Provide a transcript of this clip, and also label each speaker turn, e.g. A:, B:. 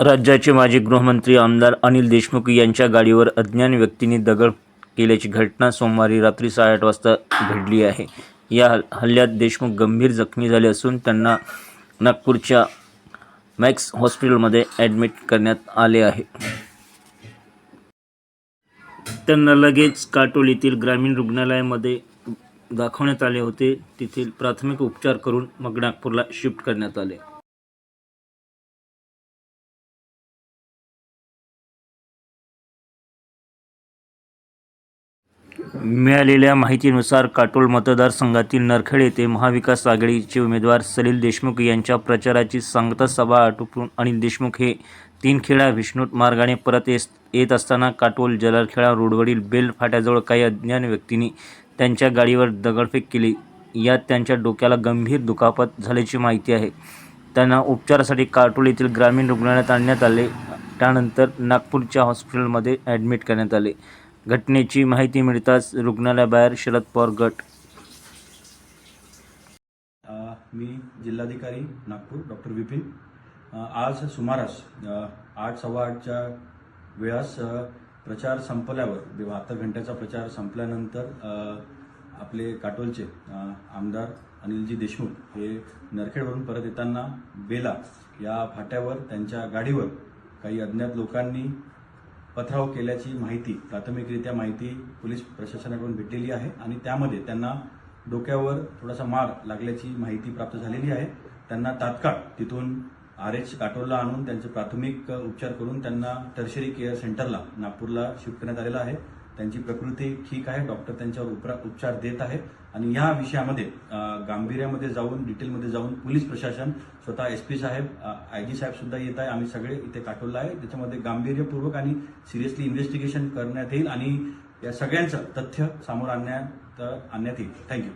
A: राज्याचे माजी गृहमंत्री आमदार अनिल देशमुख यांच्या गाडीवर अज्ञान व्यक्तींनी दगड केल्याची घटना सोमवारी रात्री साडेआठ वाजता घडली आहे. या हल- हल्ल्यात देशमुख गंभीर जखमी झाले असून त्यांना नागपूरच्या मॅक्स हॉस्पिटलमध्ये ॲडमिट करण्यात आले आहे. त्यांना लगेच काटोलीतील ग्रामीण रुग्णालयामध्ये दाखवण्यात आले होते. तेथील प्राथमिक उपचार करून मग नागपूरला शिफ्ट करण्यात आले. मिळालेल्या माहितीनुसार काटोल मतदारसंघातील नरखेड येथे महाविकास आघाडीचे उमेदवार सलील देशमुख यांच्या प्रचाराची सांगता सभा आटोपून अनिल देशमुख हे तीनखेडा विष्णूट मार्गाने परत येस येत असताना काटोल जलारखेडा रोडवरील बेल फाट्याजवळ काही अज्ञान व्यक्तींनी त्यांच्या गाडीवर दगडफेक केली. यात त्यांच्या डोक्याला गंभीर दुखापत झाल्याची माहिती आहे. त्यांना उपचारासाठी काटोल येथील ग्रामीण रुग्णालयात आणण्यात आले. त्यानंतर नागपूरच्या हॉस्पिटलमध्ये ॲडमिट करण्यात आले. घटनेची माहिती मिळताच रुग्णालयाबाहेर शरद पवार गट.
B: मी जिल्हाधिकारी नागपूर डॉक्टर विपिन. आज सुमारास आठ सव्वा आठच्या वेळास प्रचार संपल्यावर बहात्तर घंट्याचा प्रचार संपल्यानंतर आपले काटोलचे आमदार अनिलजी देशमुख हे नरखेडवरून परत येताना बेला या फाट्यावर त्यांच्या गाडीवर काही अज्ञात लोकांनी पथराव केल्याची माहिती प्राथमिकरित्या माहिती पोलीस प्रशासनाकडून भेटलेली आहे आणि त्यामध्ये त्यांना डोक्यावर थोडासा मार लागल्याची माहिती प्राप्त झालेली आहे. त्यांना तात्काळ तिथून आर एच काटोलला आणून त्यांचे प्राथमिक उपचार करून त्यांना टर्शरी केअर सेंटरला नागपूरला शिफ्ट करण्यात आलेला आहे. त्यांची प्रकृती ठीक आहे. डॉक्टर त्यांच्यावर उपरा- उपचार देत आहे आणि या विषयामध्ये गांभीर्यामध्ये जाऊन डिटेलमध्ये जाऊन पोलीस प्रशासन स्वतः एस पी साहेब आय जी साहेब सुद्धा येत आहे. आम्ही सगळे इथे काटोलला आहे. त्याच्यामध्ये गांभीर्यपूर्वक आणि सिरियसली इन्व्हेस्टिगेशन करण्यात येईल आणि या सगळ्यांचं तथ्य समोर आणण्यात आणण्यात येईल. थँक्यू.